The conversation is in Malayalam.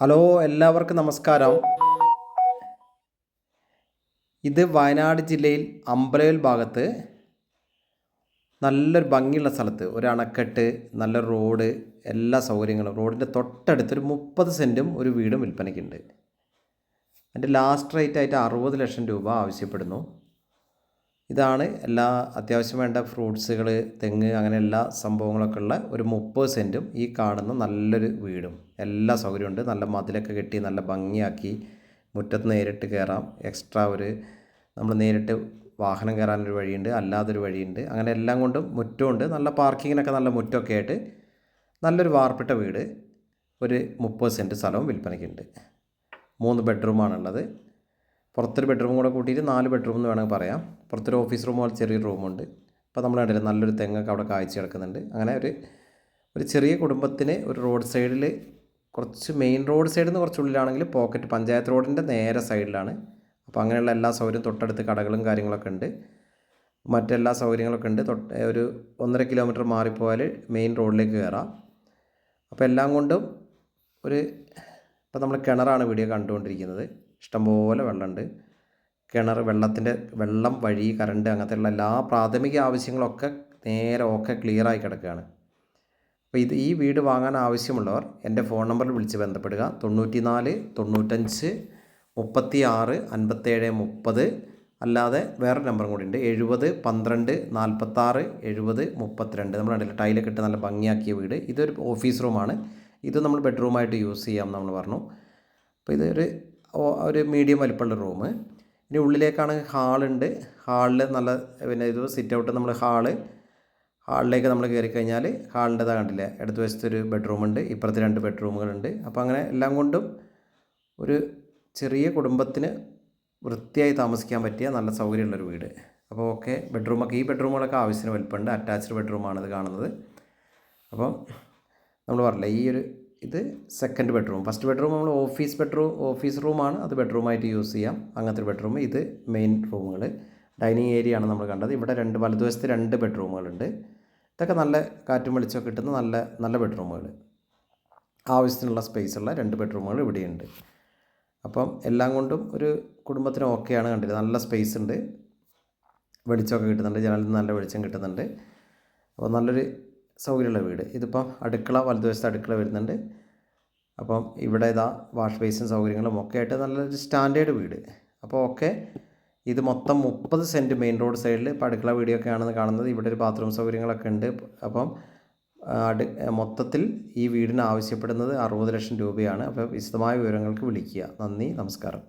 ഹലോ എല്ലാവർക്കും നമസ്കാരം. ഇത് വയനാട് ജില്ലയിൽ അമ്പലവൽ ഭാഗത്ത് നല്ലൊരു ഭംഗിയുള്ള സ്ഥലത്ത് ഒരു അണക്കെട്ട് നല്ല റോഡ് എല്ലാ സൗകര്യങ്ങളും. റോഡിന്റെ തൊട്ടടുത്ത് ഒരു മുപ്പത് സെന്റും ഒരു വീടും വിൽപ്പനയ്ക്കുണ്ട്. അതിന്റെ ലാസ്റ്റ് റേറ്റ് ആയിട്ട് അറുപത് ലക്ഷം രൂപ ആവശ്യപ്പെടുന്നു. ഇതാണ് എല്ലാ അത്യാവശ്യം വേണ്ട ഫ്രൂട്ട്സുകൾ തെങ്ങ് അങ്ങനെ എല്ലാ സംഭവങ്ങളൊക്കെ ഉള്ള ഒരു മുപ്പത് സെന്റും ഈ കാണുന്ന നല്ലൊരു വീടും. എല്ലാ സൗകര്യമുണ്ട് നല്ല മതിലൊക്കെ കെട്ടി നല്ല ഭംഗിയാക്കി മുറ്റത്ത് നേരിട്ട് കയറാം എക്സ്ട്രാ ഒരു നമ്മൾ നേരിട്ട് വാഹനം കയറാനൊരു വഴിയുണ്ട് അല്ലാതൊരു വഴിയുണ്ട്. അങ്ങനെ എല്ലാം കൊണ്ടും മുറ്റമുണ്ട് നല്ല പാർക്കിങ്ങിനൊക്കെ നല്ല മുറ്റമൊക്കെ ആയിട്ട് നല്ലൊരു വാർപ്പിട്ട വീട്. ഒരു മുപ്പത് സെന്റ് സ്ഥലവും വിൽപ്പനയ്ക്കുണ്ട്. മൂന്ന് ബെഡ്റൂമാണുള്ളത്. പുറത്തൊരു ബെഡ്റൂം കൂടെ കൂട്ടിയിട്ട് നാല് ബെഡ്റൂം എന്ന് വേണമെങ്കിൽ പറയാം. പുറത്തൊരു ഓഫീസ് റൂം പോലെ ചെറിയൊരു റൂമുണ്ട് അപ്പോൾ നമ്മൾ കണ്ടില്ല നല്ലൊരു തെങ്ങൊക്കെ അവിടെ കാഴ്ച കിടക്കുന്നുണ്ട്. അങ്ങനെ ഒരു ഒരു ചെറിയ കുടുംബത്തിന് ഒരു റോഡ് സൈഡിൽ കുറച്ച് മെയിൻ റോഡ് സൈഡിൽ നിന്ന് കുറച്ച് ഉള്ളിലാണെങ്കിൽ പോക്കറ്റ് പഞ്ചായത്ത് റോഡിന്റെ നേരെ സൈഡിലാണ് അപ്പോൾ അങ്ങനെയുള്ള എല്ലാ സൗകര്യവും തൊട്ടടുത്ത് കടകളും കാര്യങ്ങളൊക്കെ ഉണ്ട്. മറ്റെല്ലാ സൗകര്യങ്ങളൊക്കെ ഉണ്ട്. തൊട്ട് ഒരു ഒന്നര കിലോമീറ്റർ മാറിപ്പോയാൽ മെയിൻ റോഡിലേക്ക് കയറാം അപ്പോൾ എല്ലാം കൊണ്ടും ഒരു ഇപ്പോൾ നമ്മൾ കിണറാണ് വീഡിയോ കണ്ടുകൊണ്ടിരിക്കുന്നത്. ഇഷ്ടംപോലെ വെള്ളമുണ്ട്. കിണർ വെള്ളത്തിന്റെ വെള്ളം വഴി കറണ്ട് അങ്ങനത്തെയുള്ള എല്ലാ പ്രാഥമിക ആവശ്യങ്ങളൊക്കെ നേരെ ഒക്കെ ക്ലിയറായി കിടക്കുകയാണ്. അപ്പോൾ ഇത് ഈ വീട് വാങ്ങാൻ ആവശ്യമുള്ളവർ എന്റെ ഫോൺ നമ്പറിൽ വിളിച്ച് ബന്ധപ്പെടുക. തൊണ്ണൂറ്റി നാല് തൊണ്ണൂറ്റഞ്ച് മുപ്പത്തി ആറ് അൻപത്തേഴ് മുപ്പത്. അല്ലാതെ വേറൊരു നമ്പറും കൂടി ഉണ്ട്. എഴുപത് പന്ത്രണ്ട് നാൽപ്പത്താറ് എഴുപത് മുപ്പത്തിരണ്ട്. നമ്മൾ കണ്ടില്ല ടൈലൊക്കെ ഇട്ട് നല്ല ഭംഗിയാക്കിയ വീട്. ഇതൊരു ഓഫീസ് റൂമാണ്. ഇത് നമ്മൾ ബെഡ്റൂമായിട്ട് യൂസ് ചെയ്യാം നമ്മൾ പറഞ്ഞു. അപ്പോൾ ഇതൊരു ഒരു മീഡിയം വലിപ്പമുള്ള റൂം ഇനി ഉള്ളിലേക്കാണ് ഹാളുണ്ട് ഹാളിൽ നല്ല പിന്നെ ഇത് സിറ്റ് ഔട്ട് നമ്മൾ ഹാൾ ഹാളിലേക്ക് നമ്മൾ കയറി കഴിഞ്ഞാൽ ഹാളിന്റെതാ കണ്ടില്ലേ? ഇടത് വശത്ത് ഒരു ബെഡ്റൂമുണ്ട് ഇപ്പുറത്ത് രണ്ട് ബെഡ്റൂമുകളുണ്ട് അപ്പോൾ അങ്ങനെ എല്ലാം കൊണ്ടും ഒരു ചെറിയ കുടുംബത്തിന് വൃത്തിയായി താമസിക്കാൻ പറ്റിയ നല്ല സൗകര്യമുള്ളൊരു വീട്. അപ്പോൾ ഓക്കെ ബെഡ്റൂമൊക്കെ ഈ ബെഡ്റൂമുകളൊക്കെ ആവശ്യത്തിന് വലിപ്പമുണ്ട്. അറ്റാച്ച്ഡ് ബെഡ്റൂമാണ് ഇത് കാണുന്നത്. അപ്പം നമ്മൾ പറഞ്ഞില്ല ഈ ഒരു ഇത് സെക്കൻഡ് ബെഡ്റൂം ഫസ്റ്റ് ബെഡ്റൂം നമ്മൾ ഓഫീസ് ബെഡ്റൂം ഓഫീസ് റൂമാണ് അത് ബെഡ്റൂമായിട്ട് യൂസ് ചെയ്യാം. അങ്ങനത്തെ ബെഡ്റൂം ഇത് മെയിൻ റൂമുകൾ ഡൈനിങ് ഏരിയ ആണ് നമ്മൾ കണ്ടത്. ഇവിടെ രണ്ട് വലതുവശത്ത് രണ്ട് ബെഡ്റൂമുകളുണ്ട് ഇതൊക്കെ നല്ല കാറ്റും വെളിച്ചമൊക്കെ കിട്ടുന്ന നല്ല നല്ല ബെഡ്റൂമുകൾ ആവശ്യത്തിനുള്ള സ്പേസ് ഉള്ള രണ്ട് ബെഡ്റൂമുകൾ ഇവിടെയുണ്ട്. അപ്പം എല്ലാം കൊണ്ടും ഒരു കുടുംബത്തിന് ഓക്കെയാണ് കണ്ടത് നല്ല സ്പേസ് ഉണ്ട്. വെളിച്ചമൊക്കെ കിട്ടുന്നുണ്ട്. ജനലിൽ നിന്ന് നല്ല വെളിച്ചം കിട്ടുന്നുണ്ട്. അപ്പോൾ നല്ലൊരു സൗകര്യമുള്ള വീട്. ഇതിപ്പം അടുക്കള വലതുവശത്ത് അടുക്കള വരുന്നുണ്ട്. അപ്പം ഇവിടെ ഇതാ വാഷ് ബേസും സൗകര്യങ്ങളും ഒക്കെ ആയിട്ട് നല്ലൊരു സ്റ്റാൻഡേർഡ് വീട്. അപ്പോൾ ഓക്കെ ഇത് മൊത്തം മുപ്പത് സെന്റ് മെയിൻ റോഡ് സൈഡിൽ ഇപ്പോൾ അടുക്കള വീടിയൊക്കെ ആണെന്ന് കാണുന്നത്. ഇവിടെ ഒരു ബാത്റൂം സൗകര്യങ്ങളൊക്കെ ഉണ്ട്. അപ്പം അടു മൊത്തത്തിൽ ഈ വീടിന് ആവശ്യപ്പെടുന്നത് അറുപത് ലക്ഷം രൂപയാണ്. അപ്പോൾ വിശദമായ വിവരങ്ങൾക്ക് വിളിക്കുക. നന്ദി നമസ്കാരം.